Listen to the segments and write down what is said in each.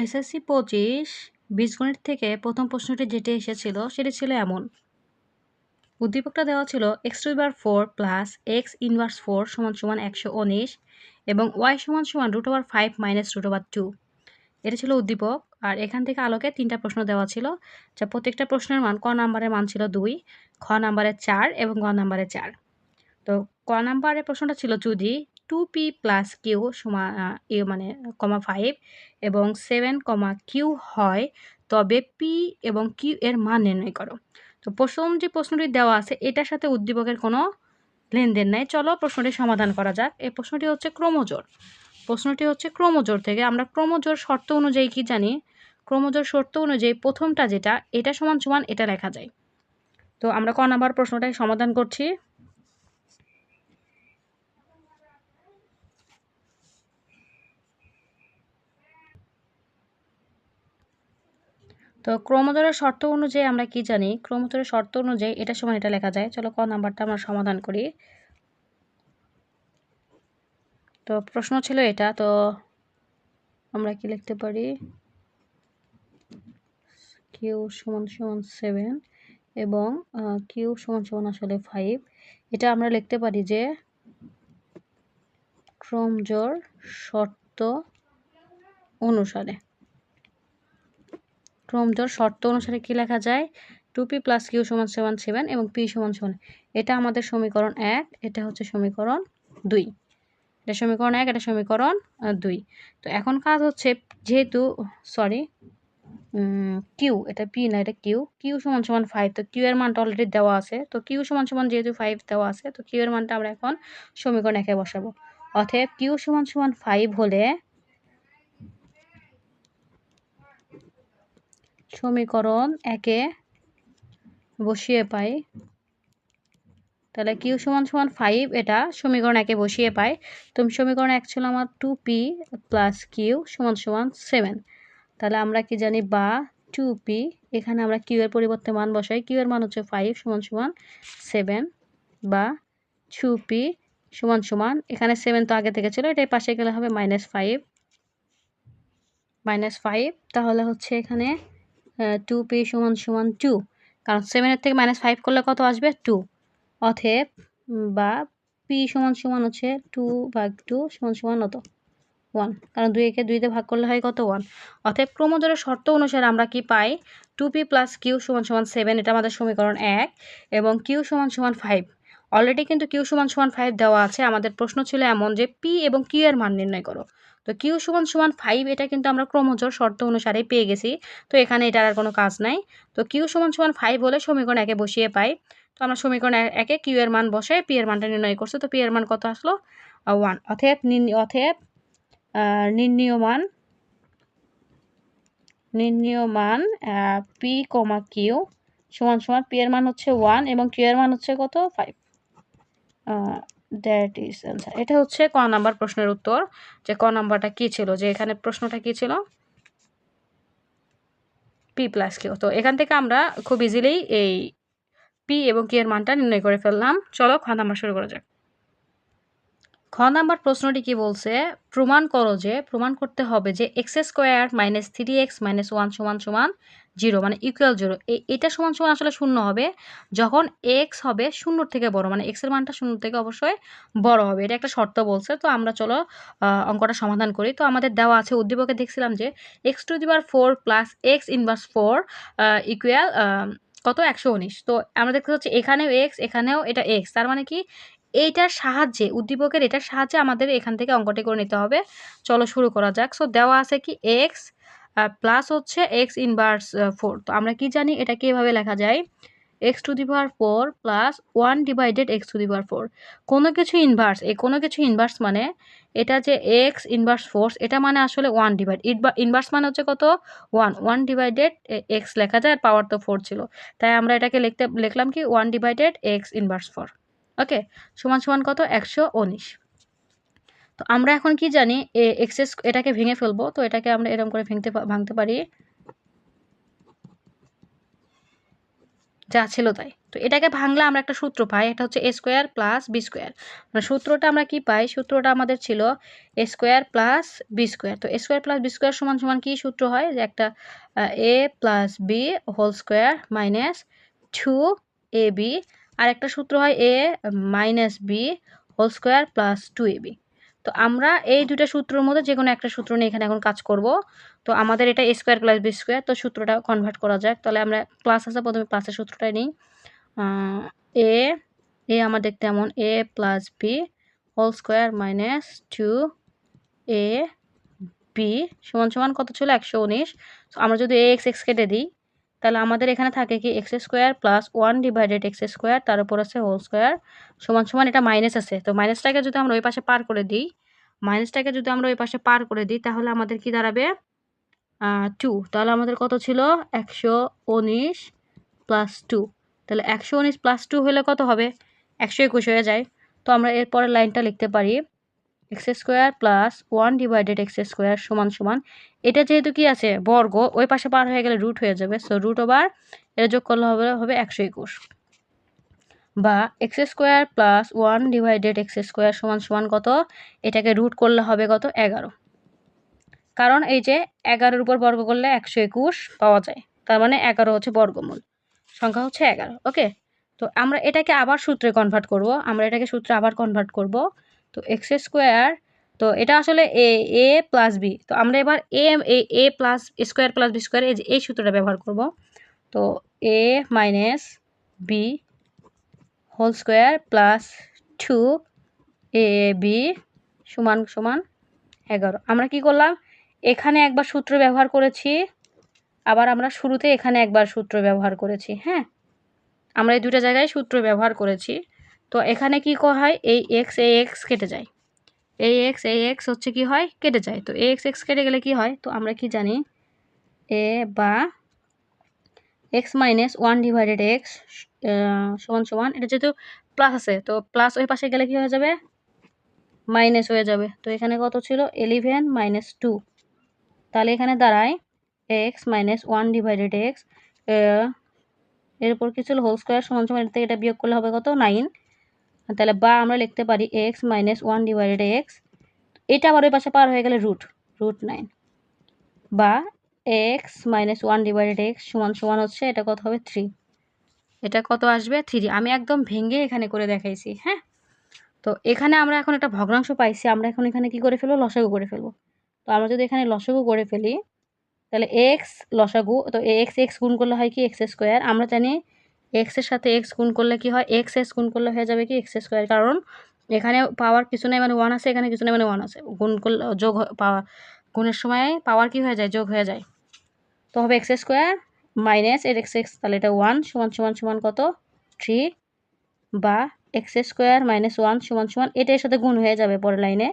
SSC পঁচিশ, বীজগণিত থেকে প্রথম প্রশ্নটি যেটি এসেছিল সেটি ছিল এমন। উদ্দীপকটা দেওয়া ছিল X to power four plus X inverse four সমান সমান একশো উনিশ এবং ওয়াই সমান সমান root over five minus root over two এটা ছিল উদ্দীপক। আর এখান থেকে আলোকে তিনটা প্রশ্ন দেওয়া ছিল, যা প্রত্যেকটা প্রশ্নের মান, ক নাম্বারের মান ছিল দুই, খ নাম্বারের চার এবং গ নাম্বারের চার। তো ক নাম্বারের প্রশ্নটা ছিল যদি two P plus Q U মানে কমা ফাইভ এবং সেভেন কমা কিউ হয়, তবে পি এবং কিউ এর মান নির্ণয় করো। তো প্রথম যে প্রশ্নটি দেওয়া আছে, এটার সাথে উদ্দীপকের কোনো লেনদেন নাই। চলো প্রশ্নটি সমাধান করা যাক। এই প্রশ্নটি হচ্ছে ক্রমজোর প্রশ্নটি হচ্ছে ক্রমজোর থেকে। আমরা ক্রমজোর শর্ত অনুযায়ী কি জানি? ক্রমজোর শর্ত অনুযায়ী প্রথমটা যেটা, এটা সমান সমান এটা লেখা যায়। তো আমরা ক নাম্বার প্রশ্নটাই সমাধান করছি। তো ক্রমজোরের শর্ত অনুযায়ী আমরা কি জানি? ক্রমজোরের শর্ত অনুযায়ী এটা সমান এটা লেখা যায়। চলো ক নাম্বারটা আমরা সমাধান করি। তো প্রশ্ন ছিল এটা, তো আমরা কি লিখতে পারি? কিউ সমান সমান সেভেন এবং কিউ সমান সমান আসলে ফাইভ এটা আমরা লিখতে পারি যে ক্রমজোর শর্ত অনুসারে। ক্রমজোর শর্ত অনুসারে কি লেখা যায়? টু পি প্লাস কিউ সমান সেভেন সেভেন এবং পি সমান সমান। এটা আমাদের সমীকরণ এক, এটা হচ্ছে সমীকরণ দুই। এটা সমীকরণ এক, এটা সমীকরণ দুই। তো এখন কাজ হচ্ছে যেহেতু সরি কিউ, এটা পি না, এটা কিউ। কিউ সমান সমান ফাইভ তো কিউ এর মানটা অলরেডি দেওয়া আছে। তো কিউ সমান সমান যেহেতু ফাইভ দেওয়া আছে, তো কিউ এর মানটা আমরা এখন সমীকরণ একে বসাবো। অতএব কিউ সমান সমান ফাইভ হলে সমীকরণ একে বসিয়ে পাই। তাহলে কিউ সমান সমান ফাইভ এটা সমীকরণ একে বসিয়ে পাই। তুমি সমীকরণ এক ছিল আমার টু পি প্লাস কিউ সমান সমান সেভেন তাহলে আমরা কি জানি বা টু পি এখানে আমরা কিউ এর পরিবর্তে মান বসাই। কিউ এর মান হচ্ছে ফাইভ সমান সমান সেভেন বা টু পি সমান সমান, এখানে সেভেন তো আগে থেকে ছিল, এটাই পাশে গেলে হবে মাইনাস ফাইভ মাইনাস ফাইভ তাহলে হচ্ছে এখানে টু পি সমান সমান টু কারণ সেভেনের থেকে মাইনাস ফাইভ করলে কত আসবে? টু অথেব বা পি সমান সমান হচ্ছে টু ভাগ টু সমান সমান কত? ওয়ান কারণ দুই একে দুইতে ভাগ করলে হয় কত? ওয়ান অতএব ক্রমজোরের শর্ত অনুসারে আমরা কি পাই? টু পি প্লাস কিউ সমান সমান সেভেন এটা আমাদের সমীকরণ এক এবং কিউ সমান সমান ফাইভ অলরেডি কিন্তু কিউ সমান সমান ফাইভ দেওয়া আছে। আমাদের প্রশ্ন ছিল এমন যে পি এবং কিউ এর মান নির্ণয় করো। তো কিউ সমান সমান ফাইভ এটা কিন্তু আমরা ক্রমজোর শর্ত অনুসারে পেয়ে গেছি। তো এখানে এটার আর কোনো কাজ নাই। তো কিউ সমান সমান ফাইভ হলে সমীকরণ একে বসিয়ে পাই। তো আমরা সমীকরণ একে কিউ এর মান বসে পি এর মানটা নির্ণয় করছে। তো পি এর মান কত আসলো? ওয়ান অথেব অথেব নির্ণীয়মান নির্ণীয়মান পি কমা কিউ সমান সমান পি এর মান হচ্ছে ওয়ান এবং কিউ এর মান হচ্ছে কত? ফাইভ দ্যাট ইজ অ্যান্সার এটা হচ্ছে ক নাম্বার প্রশ্নের উত্তর, যে ক নাম্বারটা কী ছিল, যে এখানে প্রশ্নটা কী ছিল? পি প্লাস কিউ তো এখান থেকে আমরা খুব ইজিলি এই পি এবং কি এর মানটা নির্ণয় করে ফেললাম। চলো খ নাম্বার শুরু করা যাক। খ নাম্বার প্রশ্নটি কি বলছে? প্রমাণ করো যে, প্রমাণ করতে হবে যে X square minus three X minus one সমান সমান জিরো মানে ইকুয়াল জিরো এটা সমান সমান আসলে শূন্য হবে। যখন এক্স হবে শূন্যর থেকে বড় মানে এক্সের মানটা শূন্য থেকে অবশ্যই বড় হবে। এটা একটা শর্ত বলছে। তো আমরা চলো অঙ্কটা সমাধান করি। তো আমাদের দেওয়া আছে, উদ্দীপকে দেখছিলাম যে X to the power four plus X inverse four equal কত? একশো উনিশ। তো আমরা দেখতে পাচ্ছি এখানেও এক্স এখানেও এটা এক্স তার মানে কি? এইটার সাহায্যে, উদ্দীপকের এটার সাহায্যে আমাদের এখান থেকে অঙ্কটি করে নিতে হবে। চলো শুরু করা যাক। সো দেওয়া আছে কি এক্স প্লাস হচ্ছে এক্স ইনভার্স ফোর তো আমরা কি জানি এটা কীভাবে লেখা যায়? X to the power four plus one divided X to the power four কোনো কিছু ইনভার্স এই কোনো কিছু ইনভার্স মানে এটা যে এক্স ইনভার্স ফোর্স এটা মানে আসলে ওয়ান ডিভাইড ইনভার্স মানে হচ্ছে কত? ওয়ান ওয়ান ডিভাইডেড এক্স লেখা যায় আর পাওয়ার তো ফোর ছিল। তাই আমরা এটাকে লিখতে লিখলাম কি? One divided X inverse four okay, সমান সমান কত? একশো উনিশ। তো আমরা এখন কি জানি? এ এক্সেস এটাকে ভেঙে ফেলব। তো এটাকে আমরা এরকম করে ভেঙতে ভাঙতে পারি। যা ছিল তাই। তো এটাকে ভাঙলে আমরা একটা সূত্র পাই। এটা হচ্ছে A square plus B square মানে সূত্রটা আমরা কি পাই? সূত্রটা আমাদের ছিল A square plus B square তো A square plus B square সমান সমান কী সূত্র হয়? যে একটা A plus B whole square minus two A B আর একটা সূত্র হয় A minus B whole square plus two A B তো আমরা এই দুটা সূত্রের মধ্যে যে কোনো একটা সূত্র নিয়ে এখানে এখন কাজ করব। তো আমাদের এটা A square plus B square তো সূত্রটা কনভার্ট করা যাক। তাহলে আমরা প্লাস আছে, প্রথমে প্লাসের সূত্রটাই নিই। এ এ আমার দেখতে এমন। A plus B whole square minus two A B সমান সমান কত ছিল? একশো উনিশ। আমরা যদি এ এক্স এক্স কেটে দিই তাহলে আমাদের এখানে থাকে কি X square plus one divided X square তার উপর আছে হোল স্কোয়ার সমান সমান এটা মাইনাস আছে। তো মাইনাসটাকে যদি আমরা ওই পাশে পার করে দিই মাইনাসটাকে যদি আমরা ওই পাশে পার করে দিই, তাহলে আমাদের কি দাঁড়াবে? টু তাহলে আমাদের কত ছিল? একশো উনিশ প্লাস টু তাহলে একশো উনিশ প্লাস টু হলে কত হবে? একশো একুশ হয়ে যায়। তো আমরা এরপরের লাইনটা লিখতে পারি। X square plus one divided X square সমান সমান। এটা যেহেতু কি আছে? বর্গ। ওই পাশে পার হয়ে গেলে রুট হয়ে যাবে। সো রুট ওভার এটা যোগ করলে হবে হবে একশো একুশ। বা X square plus one divided X square সমান সমান কত? এটাকে রুট করলে হবে কত? এগারো। কারণ এই যে এগারোর উপর বর্গ করলে একশো একুশ পাওয়া যায়। তার মানে এগারো হচ্ছে বর্গমূল। সংখ্যা হচ্ছে এগারো। ওকে তো আমরা এটাকে আবার সূত্রে কনভার্ট করব। আমরা এটাকে সূত্রে আবার কনভার্ট করব। তো এক্স স্কোয়ার তো এটা আসলে এ এ প্লাস বি তো আমরা এবার A A A plus square plus B square এই এই সূত্রটা ব্যবহার করব। তো A minus B whole square plus two A B সমান সমান এগারো। আমরা কি করলাম? এখানে একবার সূত্র ব্যবহার করেছি, আবার আমরা শুরুতে এখানে একবার সূত্র ব্যবহার করেছি হ্যাঁ? আমরা এই দুটো জায়গায় সূত্র ব্যবহার করেছি। তো এখানে কি হয়? এই এক্স এ এক্স কেটে যায়। এই এক্স এই এক্স হচ্ছে কি হয়? কেটে যায়। তো এক্স এক্স কেটে গেলে কি হয়? তো আমরা কি জানি? এ বা X minus one divided X সমান সমান, এটা যেহেতু প্লাস আছে, তো প্লাস ওই পাশে গেলে কি হয়ে যাবে? মাইনাস হয়ে যাবে। তো এখানে কত ছিল? এলিভেন মাইনাস টু তাহলে এখানে দাঁড়ায় X minus one divided X এরপর কি ছিল? হোল স্কোয়ার সমান সমান থেকে এটা বিয়োগ করলে হবে কত? নাইন তাহলে বা আমরা লিখতে পারি X minus one divided X এটা আবার ওই পাশে পার হয়ে গেলে রুট রুট নাইন বা X minus one divided X সমান সমান হচ্ছে, এটা কত হবে? থ্রি এটা কত আসবে? থ্রি আমি একদম ভেঙে এখানে করে দেখাইছি হ্যাঁ? তো এখানে আমরা এখন একটা ভগ্নাংশ পাইছি, আমরা এখন এখানে কি করে ফেলব? লসাগু করে ফেলব। তো আমরা যদি এখানে লসাগু করে ফেলি, তাহলে এক্স লসাগু, তো এক্স এক্স গুণ করলে হয় কি? এক্স স্কোয়ার আমরা জানি এক্সের সাথে এক্স গুণ করলে কি হয়? এক্স এক্স গুণ করলে হয়ে যাবে কি? এক্স স্কোয়ার কারণ এখানে পাওয়ার কিছু নেই মানে ওয়ান আছে, এখানে কিছু নেই মানে ওয়ান আছে। গুণ করলে, যোগ পাওয়ার গুণের সময় পাওয়ার কি হয়ে যায়? যোগ হয়ে যায়। তো হবে এক্স স্কোয়ার মাইনাস এর এক্স এক্স তাহলে এটা ওয়ান সমান সমান সমান কত? থ্রি বা এক্স স্কোয়ার মাইনাস ওয়ান সমান সমান এটার সাথে গুণ হয়ে যাবে পরের লাইনে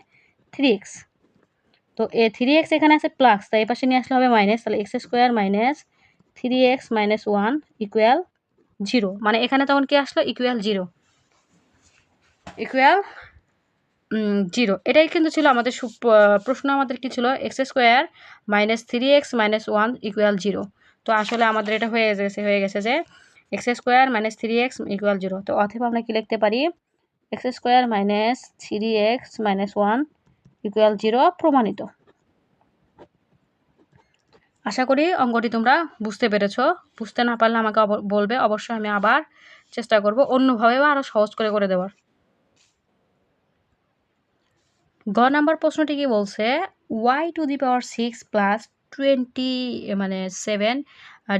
থ্রি এক্স তো এ থ্রি এক্স এখানে আছে প্লাস তাই এ পাশে নিয়ে আসলে হবে মাইনাস তাহলে X square minus three X minus one equal zero. মানে এখানে তখন কি আসলো? ইকুয়াল জিরো ইকুয়াল জিরো এটাই কিন্তু ছিল আমাদের প্রশ্ন আমাদের কি ছিল? X square minus three X minus one equal zero তো আসলে আমাদের এটা হয়ে গেছে হয়ে গেছে যে X square minus three X equal zero তো অথবা আমরা কি লিখতে পারি? X square minus three X minus one equal zero প্রমাণিত। আশা করি অঙ্কটি তোমরা বুঝতে পেরেছ। বুঝতে না পারলে আমাকে বলবে, অবশ্যই আমি আবার চেষ্টা করব অন্যভাবেও আরও সহজ করে করে দেওয়ার। গ নাম্বার প্রশ্নটি কি বলছে Y to the power six plus twenty মানে সেভেন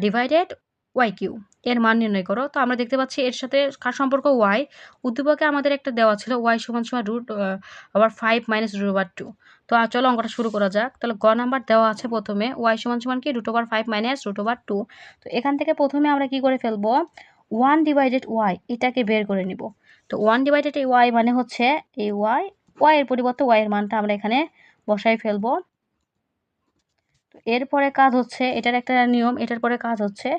ডিভাইডেড ওয়াই কিউ এর মান নির্ণয় করো। তো আমরা দেখতে পাচ্ছি এর সাথে কার সম্পর্ক ওয়াই উদ্দীপকে আমাদের একটা দেওয়া ছিল ওয়াই সমান সমান রুট আবার five minus root over two তো চলো অঙ্কটা শুরু করা যাক। তাহলে গ নাম্বার দেওয়া আছে প্রথমে। ওয়াই সমান সমান কি? Root over five minus root over two তো এখান থেকে প্রথমে আমরা কি করে ফেলব? ওয়ান ডিভাইডেড ওয়াই এটাকে বের করে নিব। তো ওয়ান ডিভাইডেড এই ওয়াই মানে হচ্ছে এই ওয়াই ওয়াই এর পরিবর্তে ওয়াই এর মানটা আমরা এখানে বসাই ফেলব। তো এরপরে কাজ হচ্ছে, এটার একটা নিয়ম, এটার পরে কাজ হচ্ছে,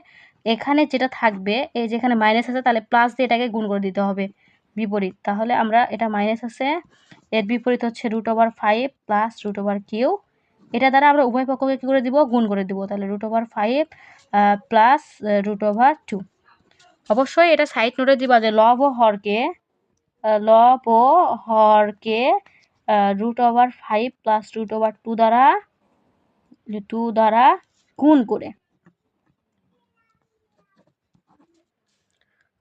এখানে যেটা থাকবে, এই যেখানে মাইনাস আছে তাহলে প্লাস দিয়ে এটাকে গুণ করে দিতে হবে। বিপরীত। তাহলে আমরা এটা মাইনাস আছে, এর বিপরীত হচ্ছে root over five plus root over Q এটা দ্বারা আমরা উভয় পক্ষকে কী করে দিব? গুণ করে দিব। তাহলে root over five plus root over two অবশ্যই এটা সাইড নোটে দিবা যে লব ও হরকে লব ও হরকে root over five plus root over two দ্বারা টু দ্বারা গুণ করে।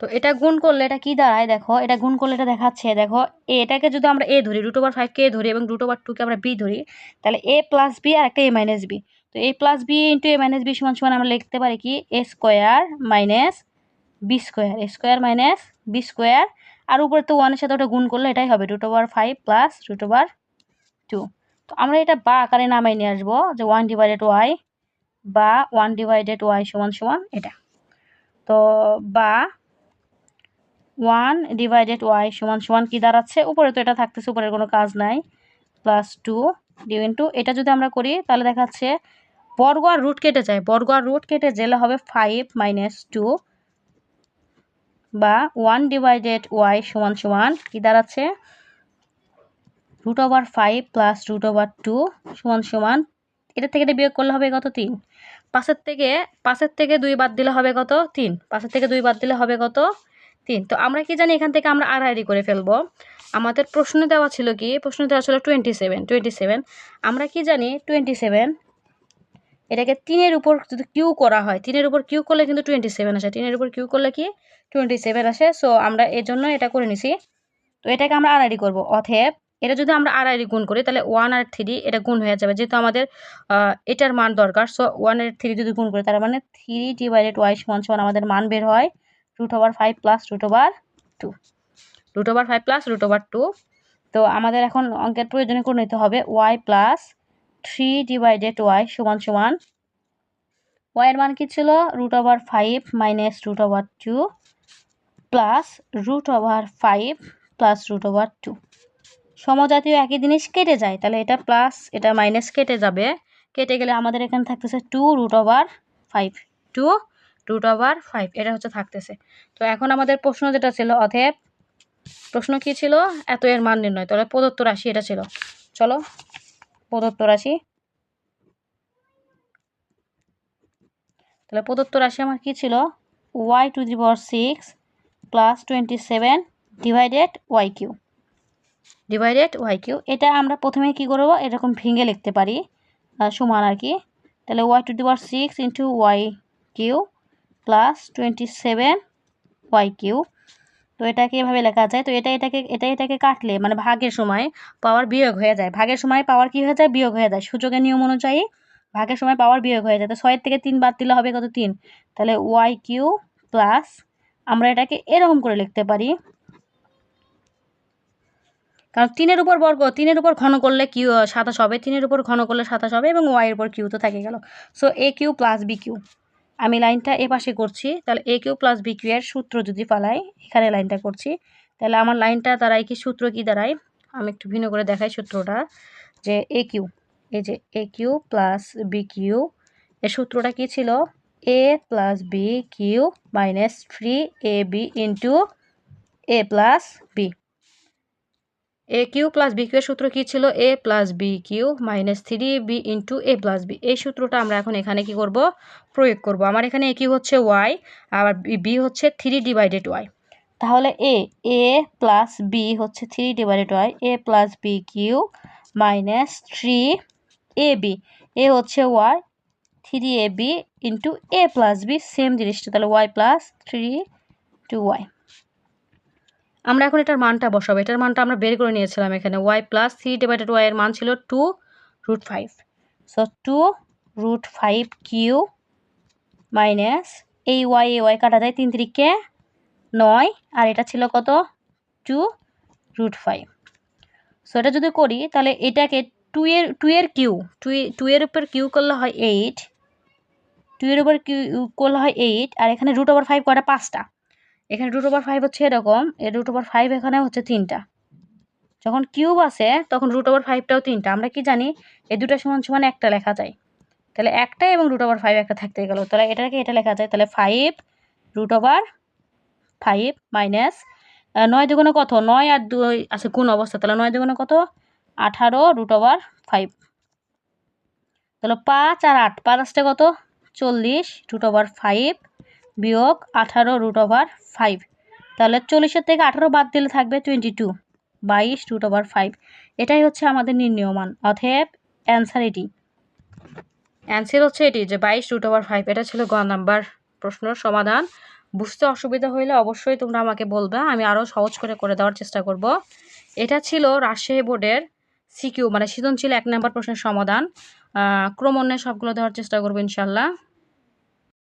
তো এটা গুণ করলে এটা কি দাঁড়ায়? দেখো, এটা গুণ করলে এটা দেখাচ্ছে, দেখো, এ এটাকে যদি আমরা এ ধরি রুট ওভার ফাইভকে এ ধরি এবং রুট ওভার টুকে আমরা বি ধরি, তাহলে এ প্লাস বি আর একটা এ মাইনাস বি তো A plus B into A minus B সমান সমান আমরা লিখতে পারি কি? A square minus B square A square minus B square আর উপরে তো ওয়ানের সাথে ওটা গুণ করলে এটাই হবে root over five plus root over two তো আমরা এটা বা আকারে নামাই নিয়ে আসব, যে ওয়ান ডিভাইডেড ওয়াই বা ওয়ান ডিভাইডেড ওয়াই সমান সমান এটা। তো বা ওয়ান ডিভাইডেড ওয়াই সমান সমান কী দাঁড়াচ্ছে? উপরে তো এটা থাকতেছে, উপরের কোনো কাজ নাই। প্লাস টু ডিউ ইন্টু, এটা যদি আমরা করি, তাহলে দেখাচ্ছে বর্গ আর রুট কেটে যায়। বর্গ আর রুট কেটে গেলে হবে ফাইভ মাইনাস টু বা ওয়ান ডিভাইডেড ওয়াই সমান সমান কী দাঁড়াচ্ছে? Root over five plus root over two সমান সমান, এটা থেকে বিয়োগ করলে হবে কত? তিন। পাশের থেকে পাশের থেকে দুই বাদ দিলে হবে কত? তিন। পাশের থেকে দুই বাদ দিলে হবে কত? তিন। তো আমরা কি জানি এখান থেকে আমরা আড়াআড়ি করে ফেলব। আমাদের প্রশ্ন দেওয়া ছিল কি? প্রশ্ন দেওয়া ছিল টোয়েন্টি সেভেন টোয়েন্টি সেভেন আমরা কি জানি? টোয়েন্টি সেভেন এটাকে তিনের উপর যদি কিউ করা হয়, তিনের উপর কিউ করলে কিন্তু টোয়েন্টি সেভেন আসে। তিনের উপর কিউ করলে কি? টোয়েন্টি সেভেন আসে। সো আমরা এর জন্য এটা করে নিছি। তো এটাকে আমরা আড়াআড়ি করব। অথেব এটা যদি আমরা আড়াআড়ি গুণ করি, তাহলে ওয়ান আর থ্রি এটা গুণ হয়ে যাবে। যেহেতু আমাদের এটার মান দরকার সো ওয়ান আর থ্রি যদি গুণ করি, তার মানে থ্রি ডিভাইডেড ওয়াই সমান সমান আমাদের মান বের হয় root over five plus root over two root over five plus root over two তো আমাদের এখন অঙ্কের প্রয়োজনে করে নিতে হবে Y plus three divided Y সমান সমান ওয়াইয়ের মান কি ছিল? Root over five minus root over two plus root over five plus root over two সমজাতীয় একই জিনিস কেটে যায়, তাহলে এটা প্লাস এটা মাইনাস কেটে যাবে। কেটে গেলে আমাদের এখানে থাকতেছে two root over five two root over five এটা হচ্ছে থাকতেছে। তো এখন আমাদের প্রশ্ন যেটা ছিল, অতএব প্রশ্ন কি ছিল? এত এর মান নির্ণয়, তাহলে প্রদত্ত রাশি এটা ছিল। চলো, প্রদত্ত রাশি। তাহলে প্রদত্ত রাশি আমার কি ছিল? Y to the power six plus twenty seven divided Y cube divided Y cube এটা আমরা প্রথমে কি করব? এরকম ভেঙে লিখতে পারি সমান আর কি। তাহলে Y to the power six into Y cube plus twenty seven Y cube তো এটাকে এভাবে লেখা যায়। তো এটা এটাকে এটা এটাকে কাটলে মানে ভাগের সময় পাওয়ার বিয়োগ হয়ে যায়। ভাগের সময় পাওয়ার কি হয়ে যায়? বিয়োগ হয়ে যায়। সূচকের নিয়ম অনুযায়ী ভাগের সময় পাওয়ার বিয়োগ হয়ে যায়। তো ছয়ের থেকে তিন বাদ দিলে হবে কত? তিন। তাহলে ওয়াই কিউ প্লাস আমরা এটাকে এরকম করে লিখতে পারি। কারণ তিনের উপর বর্গ, তিনের উপর ঘন করলে কিউ সাতাশ হবে। তিনের উপর ঘন করলে সাতাশ হবে এবং ওয়াইয়ের উপর কিউ তো থেকে গেল। So A cube plus B cube আমি লাইনটা এ পাশে করছি, তাহলে A cube plus B cube এর সূত্র যদি পালাই, এখানে লাইনটা করছি, তাহলে আমার লাইনটা দাঁড়ায় কি, সূত্র কি দাঁড়ায়? আমি একটু ভিন্ন করে দেখাই সূত্রটা, যে এ কিউ এই যে A cube plus B cube এর সূত্রটা কি ছিল? A plus B cube minus three A B into A plus B A cube plus B cube এর সূত্র কি ছিল? A plus B cube minus three B into A plus B এই সূত্রটা আমরা এখন এখানে কি করব? প্রয়োগ করব। আমার এখানে এ কিউ হচ্ছে ওয়াই আর বি হচ্ছে থ্রি ডিভাইডেড ওয়াই তাহলে এ এ প্লাস বি হচ্ছে three divided Y A plus B cube minus three A B A হচ্ছে Y three A B into A plus B same জিনিসটা, তাহলে Y plus three two Y আমরা এখন এটার মানটা বসাবো। এটার মানটা আমরা বের করে নিয়েছিলাম এখানে। Y plus three divided y এর মান ছিল two root five so two root five q minus এই ওয়াই এ ওয়াই কাটা যায় তিন তিরিকে নয়। আর এটা ছিল কত? টু রুট ফাইভ সো এটা যদি করি, তাহলে এটাকে টু এর টু এর কিউ টু টু এর উপর কিউ করলে হয় এইট টু এর উপর কিউ করলে হয় এইট আর এখানে রুট ওভার ফাইভ কয়টা? পাঁচটা। এখানে রুট ওভার ফাইভ হচ্ছে এরকম এর রুট ওভার ফাইভ এখানে হচ্ছে তিনটা। যখন কিউব আসে, তখন রুট ওভার ফাইভটাও তিনটা। আমরা কি জানি, এই দুটো সমান সমান একটা লেখা যায়। তাহলে একটা এবং রুট ওভার ফাইভ একটা থাকতে গেল। তাহলে এটাকে এটা লেখা যায়। তাহলে five root over five minus নয় দুগুণে কত? নয় আর দুই আছে কোন অবস্থা। তাহলে নয় দুগুণে কত? আঠারো রুট ওভার ফাইভ তাহলে পাঁচ আর আট, পাঁচ আসতে কত? চল্লিশ রুট ওভার ফাইভ বিয়োগ আঠারো রুট ওভার ফাইভ তাহলে চল্লিশের থেকে আঠারো বাদ দিলে থাকবে টোয়েন্টি টু বাইশ রুট ওভার ফাইভ এটাই হচ্ছে আমাদের নির্ণয় মান, অতএব অ্যান্সার এটি। অ্যান্সার হচ্ছে এটি যে বাইশ রুট ওভার ফাইভ এটা ছিল গ নাম্বার প্রশ্নের সমাধান। বুঝতে অসুবিধা হইলে অবশ্যই তোমরা আমাকে বলবে, আমি আরও সহজ করে করে দেওয়ার চেষ্টা করব। এটা ছিল রাজশাহী বোর্ডের সিকিউ মানে সৃজনশীল এক নাম্বার প্রশ্নের সমাধান। ক্রমান্বয়ে সবগুলো দেওয়ার চেষ্টা করব ইনশাল্লাহ